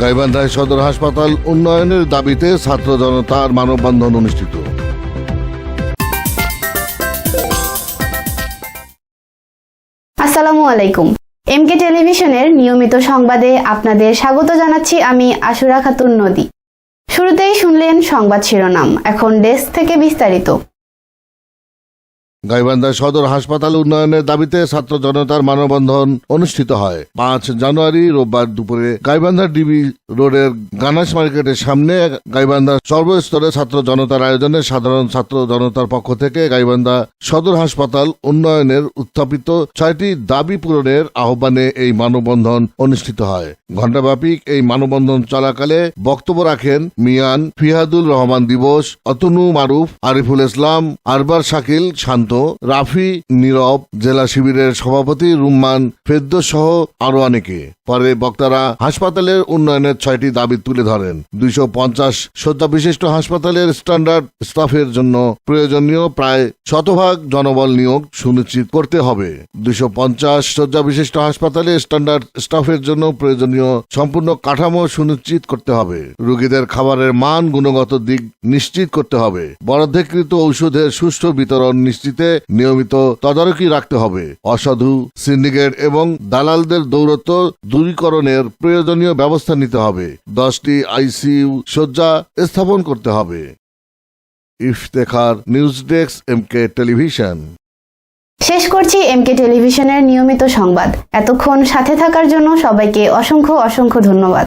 গাইবান্ধায় সদর হাসপাতাল উন্নয়নের দাবিতে ছাত্র জনতার মানববন্ধন অনুষ্ঠিত। আসসালামু আলাইকুম। এমকে টেলিভিশনের নিয়মিত সংবাদে আপনাদের স্বাগত জানাচ্ছি আমি আশুরা খাতুন নদী। শুরুতেই শুনলেন সংবাদ শিরোনাম, এখন ডেস্ক থেকে বিস্তারিত। গাইবান্ধা সদর হাসপাতাল উন্নয়নের দাবিতে ছাত্র জনতার মানববন্ধন অনুষ্ঠিত হয়। পাঁচ জানুয়ারি রোববার দুপুরে গাইবান্ধা ডিবি রোডের গানাস মার্কেটের সামনে গাইবান্ধা সর্বস্তরে ছাত্র জনতার আয়োজনে সাধারণ ছাত্র জনতার পক্ষ থেকে গাইবান্ধা সদর হাসপাতাল উন্নয়নের উত্থাপিত ছয়টি দাবি পূরণের আহ্বানে এই মানববন্ধন অনুষ্ঠিত হয়। ঘণ্টাব্যাপী এই মানববন্ধন চলাকালে বক্তব্য রাখেন মিয়ান ফিহাদুল রহমান দিবস, অতনু মারুফ, আরিফুল ইসলাম, আরবার শাকিল, শান্ত রাফি নীরব জেলা শিবিরের সভাপতি রুম্মান ফেদ্দোস সহ আরও অনেকে। পরে বক্তারা হাসপাতালের উন্নয়নের ছয়টি দাবি তুলে ধরেন। দুইশো পঞ্চাশ শয্যা বিশিষ্ট হাসপাতালের স্ট্যান্ডার্ড স্টাফের জন্য প্রয়োজনীয় প্রায় শতভাগ জনবল নিয়োগ সুনিশ্চিত করতে হবে। দুইশো পঞ্চাশ শয্যা বিশিষ্ট হাসপাতালে স্ট্যান্ডার্ড স্টাফের জন্য প্রয়োজনীয় সম্পূর্ণ কাঠামো সুনিশ্চিত করতে হবে। রোগীদের খাবারের মান গুণগত দিক নিশ্চিত করতে হবে। বরাদ্দকৃত ঔষধের সুষ্ঠু বিতরণ নিশ্চিতে নিয়মিত তদারকি রাখতে হবে। অসাধু, সিন্ডিকেট এবং দালালদের দৌরত্ব দূরীকরণের প্রয়োজনীয় ব্যবস্থা নিতে হবে। দশটি আইসিইউ শয্যা স্থাপন করতে হবে। Iftekhar news desk M K television. শেষ করছি এমকে টেলিভিশনের নিয়মিত সংবাদ। এতক্ষণ সাথে থাকার জন্য সবাইকে অসংখ্য অসংখ্য ধন্যবাদ।